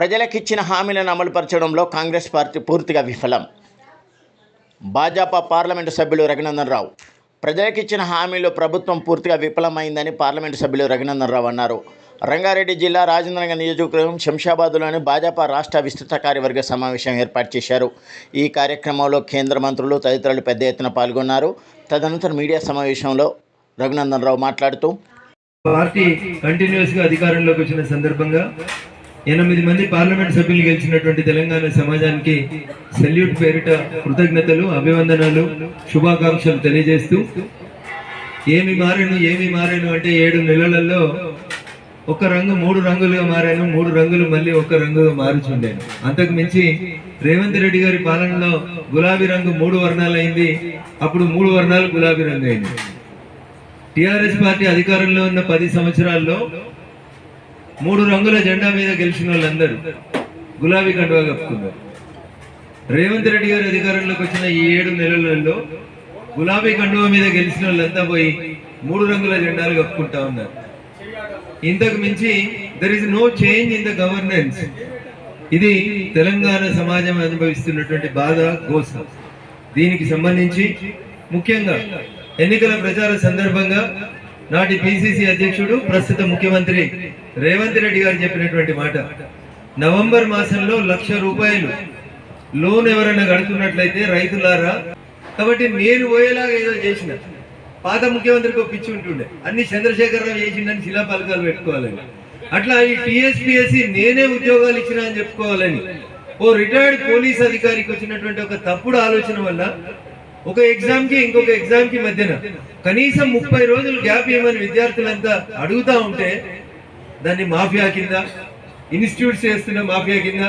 ప్రజలకిచ్చిన హామీలను అమలుపరచడంలో కాంగ్రెస్ పార్టీ పూర్తిగా విఫలం. భాజపా పార్లమెంటు సభ్యులు రఘునందన్ రావు ప్రజలకిచ్చిన హామీలు ప్రభుత్వం పూర్తిగా విఫలమైందని పార్లమెంటు సభ్యులు రఘునందన్ రావు అన్నారు. రంగారెడ్డి జిల్లా రాజేంద్రనగర్ నియోజకవర్గం శంషాబాద్లోని భాజపా రాష్ట్ర విస్తృత కార్యవర్గ సమావేశం ఏర్పాటు చేశారు. ఈ కార్యక్రమంలో కేంద్ర మంత్రులు తదితరులు పెద్ద ఎత్తున పాల్గొన్నారు. తదనంతరం మీడియా సమావేశంలో రఘునందన్ రావు మాట్లాడుతూ పార్టీ కంటిన్యూస్గా అధికారంలోకి వచ్చిన సందర్భంగా ఎనిమిది మంది పార్లమెంట్ సభ్యులు గెలిచినటువంటి తెలంగాణ సమాజానికి సెల్యూట్ పేరిట కృతజ్ఞతలు అభివందనాలు శుభాకాంక్షలు తెలియజేస్తూ ఏమి మారాను ఏమి మారాను అంటే ఏడు నెలలలో ఒక రంగు మూడు రంగులుగా మారాను మూడు రంగులు మళ్ళీ ఒక రంగుగా మారుచుండాను. అంతకు మించి రేవంత్ రెడ్డి గారి పాలనలో గులాబీ రంగు మూడు వర్ణాలు అయింది అప్పుడు మూడు వర్ణాలు గులాబీ రంగు అయింది టిఆర్ఎస్ పార్టీ అధికారంలో ఉన్న పది సంవత్సరాల్లో మూడు రంగుల జెండా మీద గెలిచిన వాళ్ళందరూ గులాబీ కండువా కప్పుకున్నారు. రేవంత్ రెడ్డి గారు అధికారంలోకి వచ్చిన ఈ ఏడు నెలలలో గులాబీ కండువా మీద గెలిచిన వాళ్ళంతా పోయి మూడు రంగుల జెండాలు కప్పుకుంటా ఉన్నారు. ఇంతకు మించి there is no change in the governance ఇది తెలంగాణ సమాజం అనుభవిస్తున్నటువంటి బాధ గోస. దీనికి సంబంధించి ముఖ్యంగా ఎన్నికల ప్రచార సందర్భంగా నాటి పిసిసి అధ్యక్షుడు ప్రస్తుత ముఖ్యమంత్రి రేవంత్ రెడ్డి గారు చెప్పినటువంటి మాట. నవంబర్ మాసంలో లక్ష రూపాయలు లోన్ ఎవరైనా కడుతున్నట్లయితే రైతులారా కాబట్టి నేను పోయేలాగా ఏదో చేసిన. పాత ముఖ్యమంత్రికి ఒక పిచ్చి ఉంటుండే. అన్ని చంద్రశేఖరరావు చేసిండని శిలా పలకాలు పెట్టుకోవాలని. అట్లా ఈ టిఎస్పిఎస్సి నేనే ఉద్యోగాలు ఇచ్చిన అని చెప్పుకోవాలని. ఓ రిటైర్డ్ పోలీస్ అధికారికి వచ్చినటువంటి ఒక తప్పుడు ఆలోచన వల్ల ఒక ఎగ్జామ్కి ఇంకొక ఎగ్జామ్కి మధ్యన కనీసం ముప్పై రోజులు గ్యాప్ ఇవ్వమని విద్యార్థులంతా అడుగుతా ఉంటే దాన్ని మాఫియా కింద ఇన్స్టిట్యూట్స్ చేస్తున్న మాఫియా కింద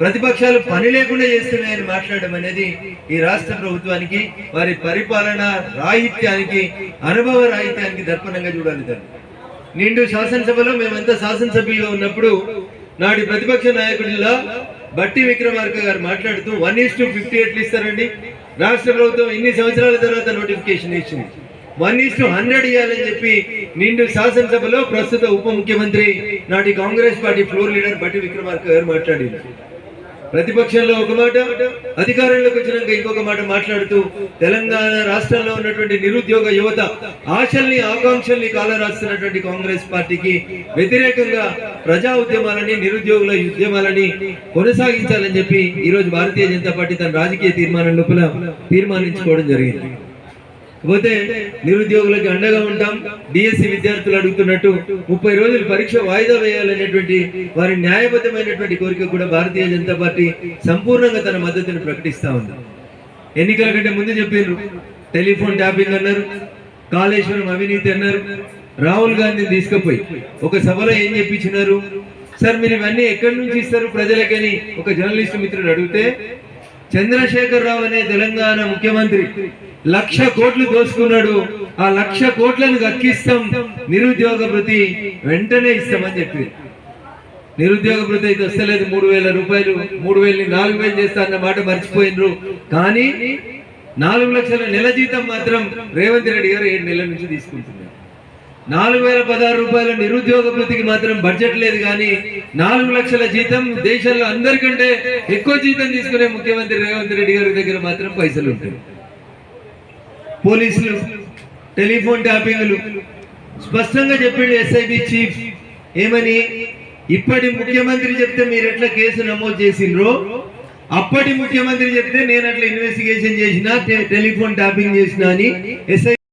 ప్రతిపక్షాలు పని లేకుండా చేస్తున్నాయని మాట్లాడడం అనేది ఈ రాష్ట్ర ప్రభుత్వానికి వారి పరిపాలన రాహిత్యానికి అనుభవ రాహిత్యానికి దర్పణంగా చూడాలి దాన్ని. నిండు శాసనసభలో మేమంతా శాసనసభ్యులుగా ఉన్నప్పుడు నాటి ప్రతిపక్ష నాయకుడిలా బట్టి విక్రమార్క గారు మాట్లాడుతూ వన్ ఈస్ టు ఫిఫ్టీ ఎట్లు ఇస్తారండి రాష్ట్ర ప్రభుత్వం ఇన్ని సంవత్సరాల తర్వాత నోటిఫికేషన్ ఇచ్చింది. వన్ ఈస్ టు హండ్రెడ్ ఇవ్వాలని చెప్పి నిండు శాసనసభలో ప్రస్తుత ఉప ముఖ్యమంత్రి నాటి కాంగ్రెస్ పార్టీ ఫ్లోర్ లీడర్ బట్టి విక్రమార్క గారు మాట్లాడింది. ప్రతిపక్షంలో ఒక మాట అధికారంలోకి వచ్చినాక ఇంకొక మాట మాట్లాడుతూ తెలంగాణ రాష్ట్రంలో ఉన్నటువంటి నిరుద్యోగ యువత ఆశల్ని ఆకాంక్షల్ని కాలరాస్తున్నటువంటి కాంగ్రెస్ పార్టీకి వ్యతిరేకంగా ప్రజా ఉద్యమాలని నిరుద్యోగుల ఉద్యమాలని కొనసాగించాలని చెప్పి ఈ రోజు భారతీయ జనతా పార్టీ తన రాజకీయ తీర్మానం లోపల తీర్మానించుకోవడం జరిగింది. పోతే నిరుద్యోగులకు అండగా ఉంటాం. డిఎస్సి విద్యార్థులు అడుగుతున్నట్టు ముప్పై రోజులు పరీక్ష వాయిదా వేయాలనేటువంటి వారి న్యాయబద్ధమైనటువంటి కోరిక కూడా భారతీయ జనతా పార్టీ సంపూర్ణంగా తన మద్దతును ప్రకటిస్తా ఉంది. ఎన్నికల కంటే ముందు చెప్పారు టెలిఫోన్ ట్యాపింగ్ అన్నారు. కాళేశ్వరం అవినీతి అన్నారు. రాహుల్ గాంధీని తీసుకుపోయి ఒక సభలో ఏం చెప్పించినారు? సార్ మీరు ఇవన్నీ ఎక్కడి నుంచి ఇస్తారు? ప్రజలకని ఒక జర్నలిస్ట్ మిత్రుడు అడిగితే చంద్రశేఖర్ రావు అనే తెలంగాణ ముఖ్యమంత్రి లక్ష కోట్లు దోసుకున్నాడు. ఆ లక్ష కోట్లను అక్కిస్తాం నిరుద్యోగ భృతి వెంటనే ఇస్తామని చెప్పి. నిరుద్యోగ భృతి అయితే వస్తలేదు. మూడు వేల రూపాయలు మూడు వేలని నాలుగు వేలు చేస్తా అన్న మాట మర్చిపోయినరు. కానీ నాలుగు లక్షల నెల జీతం మాత్రం రేవంత్ రెడ్డి గారు ఏడు నెలల నుంచి తీసుకుంటున్నారు. నాలుగు వేల పదహారు రూపాయల నిరుద్యోగ వృత్తికి మాత్రం బడ్జెట్ లేదు కానీ నాలుగు లక్షల జీతం దేశంలో అందరికంటే ఎక్కువ జీతం తీసుకునే ముఖ్యమంత్రి రేవంత్ రెడ్డి గారి దగ్గర మాత్రం పైసలు ఉంటాయి. పోలీసులు టెలిఫోన్ ట్యాపింగ్లు స్పష్టంగా చెప్పిండు ఎస్ఐబి చీఫ్ ఏమని ఇప్పటి ముఖ్యమంత్రి చెప్తే మీరు ఎట్లా కేసు నమోదు చేసిండ్రో అప్పటి ముఖ్యమంత్రి చెప్తే నేను అట్లా ఇన్వెస్టిగేషన్ చేసిన టెలిఫోన్ ట్యాపింగ్ చేసిన అని ఎస్ఐ